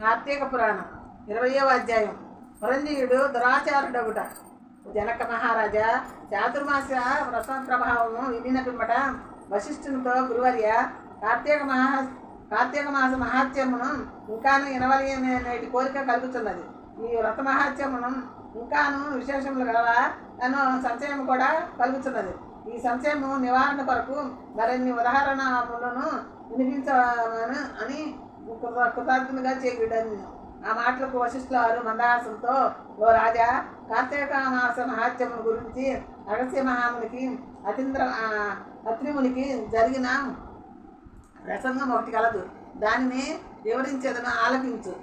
కార్తీక పురాణం ఇరవయవ అధ్యాయం. పురంజీయుడు దురాచారుడగుట. జనక మహారాజా చాతుర్మాస వ్రత ప్రభావము విధిన పిమ్మట వశిష్ఠునితో గురువర్య కార్తీక మహా కార్తీక మాస మహాత్యమును ఇంకాను ఇనవలి అనేటి కోరిక కలుగుతున్నది. ఈ వ్రత మహాత్యమును ఇంకాను విశేషములు గల అను సంశయం కూడా కలుగుతున్నది. ఈ సంశయము నివారణ కొరకు మరిన్ని ఉదాహరణలను వినిపించమని అని కృత- కృతజ్ఞునిగా చేయుడని ఆ మాటలకు వశిష్ఠులు వారు మందహాసంతో ఓ రాజా కార్తీకామాస మాస గురించి అగస్య మహామునికి అతీంద్ర అత్రిమునికి జరిగిన ప్రసంగం ఒకటి కలదు. దానిని వివరించేదను ఆలపించు.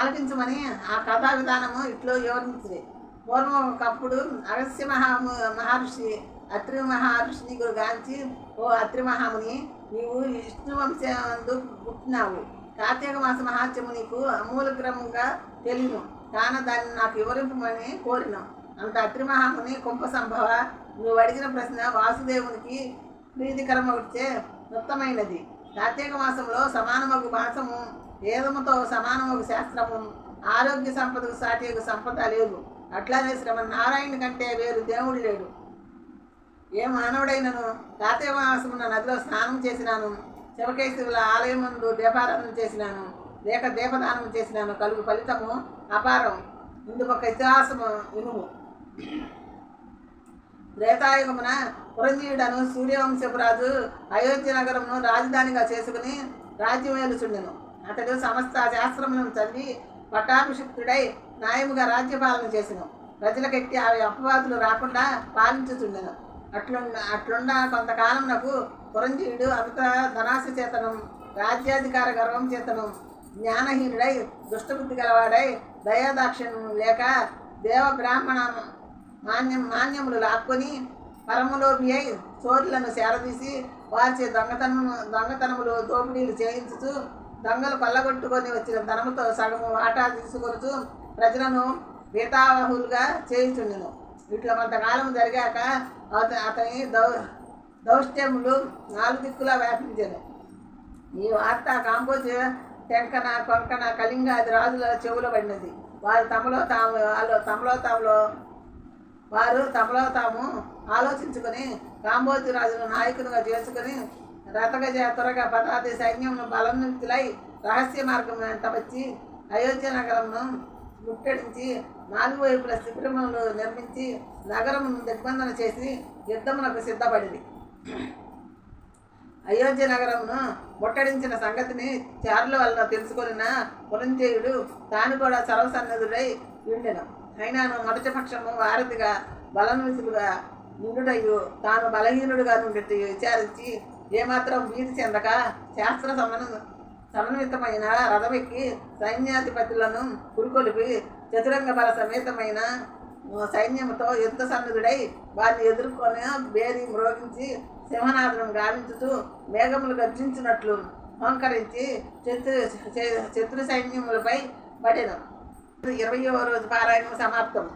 ఆలపించమని ఆ కథా విధానము ఇట్లో వివరించింది పూర్వం ఒకప్పుడు అగస్య మహా మహర్షి అత్రి మహర్షిని గాంచి ఓ అత్రి మహాముని నీవు విష్ణు వంశందు పుట్టినావు. కార్తీక మాస మహాత్యము నీకు అమూలగ్రమంగా తెలియను. కాన దాన్ని నాకు వివరింపమని కోరిన. అంత అత్రిమహాముని కుంభ సంభవ నువ్వు అడిగిన ప్రశ్న వాసుదేవునికి ప్రీతికరం వచ్చే ఉత్తమైనది కార్తీక మాసంలో సమానమగు మాసము వేదముతో సమానమగు శాస్త్రము ఆరోగ్య సంపదకు సాటి సంపద లేదు. అట్లానే శ్రమ నారాయణ కంటే వేరు దేవుడు లేడు. ఏ మానవుడైనను కాతేవాసమున నదిలో స్నానం చేసినాను శివకేశవుల ఆలయం ముందు దీపారాధన చేసినాను లేక దీపదానం చేసినాను కలుగు ఫలితము అపారం. ఇందుకు ఇతిహాసము ఇనుము త్రేతాయుగమున పురంజీయుడను సూర్యవంశపు రాజు అయోధ్య నగరమును రాజధానిగా చేసుకుని రాజ్యం ఏలుచుండెను. అతడు సమస్త శాస్త్రములను చదివి పట్టాభిషిక్తుడై న్యాయముగా రాజ్యపాలన చేసిన. ప్రజలకెట్టి అవి అపవాదులు రాకుండా పాలించుచుండెను. అట్లుండ అట్లున్న కొంతకాలం నాకు పురంజీయుడు అమిత ధనాశ చేతనం రాజ్యాధికార గర్వం చేతనం జ్ఞానహీనుడై దుష్టబుద్ధి గలవాడై దయాదాక్షిణ్యం లేక దేవ బ్రాహ్మణ మాన్యం మాన్యములు లాక్కొని పరమలోభి అయి చోరులను సేరదీసి వారిచే దొంగతనం దొంగతనములు దోపిడీలు చేయించుతూ దొంగలు కొల్లగొట్టుకొని వచ్చిన ధనముతో సగము వాటా తీసుకొనుచు ప్రజలను పీతావహులుగా చేయుచుండెను. ఇట్లా కొంతకాలం జరిగాక అత అతని దౌ దౌష్ట్యములు నాలుగు దిక్కులా వ్యాపించారు ఈ వార్త కాంబోజ్ టెంకన కొంకణ కళింగాది రాజుల చెవులో పడినది. వారు తమలో తాము వాళ్ళు తమలో తాములో వారు తమలో తాము ఆలోచించుకొని కాంబోజు రాజును నాయకునిగా చేసుకుని రథగజ త్వరగా పదాది బలం బలవంతులై రహస్య మార్గం వెంట వచ్చి అయోధ్య నగరంను ముట్టడించి నాలుగు వైపుల శిబిరములు నిర్మించి నగరం దిగ్బంధన చేసి యుద్ధమునకు సిద్ధపడింది. అయోధ్య నగరమును ముట్టడించిన సంగతిని చారుల వలన తెలుసుకొనిన పురంజేయుడు తాను కూడా సర్వసన్నదుడై ఉండెను. అయినాను మొదటి పక్షము వారధిగా బలనుసులుగా నిండుడయ్యు తాను బలహీనుడుగా నుండి విచారించి ఏమాత్రం భీతి చెందక శాస్త్ర సంబంధం సమన్వితమైన రథమెక్కి సైన్యాధిపతులను పురుకొలిపి చతురంగ బల సమేతమైన సైన్యంతో యుద్ధ సన్నిధుడై వారిని ఎదుర్కొని బేరి మ్రోగించి సింహనాథులను గావించుతూ మేఘములు గర్జించినట్లు హోంకరించి శత్రు శత్రు సైన్యములపై పడిన. ఇరవయవ రోజు పారాయణం సమాప్తం.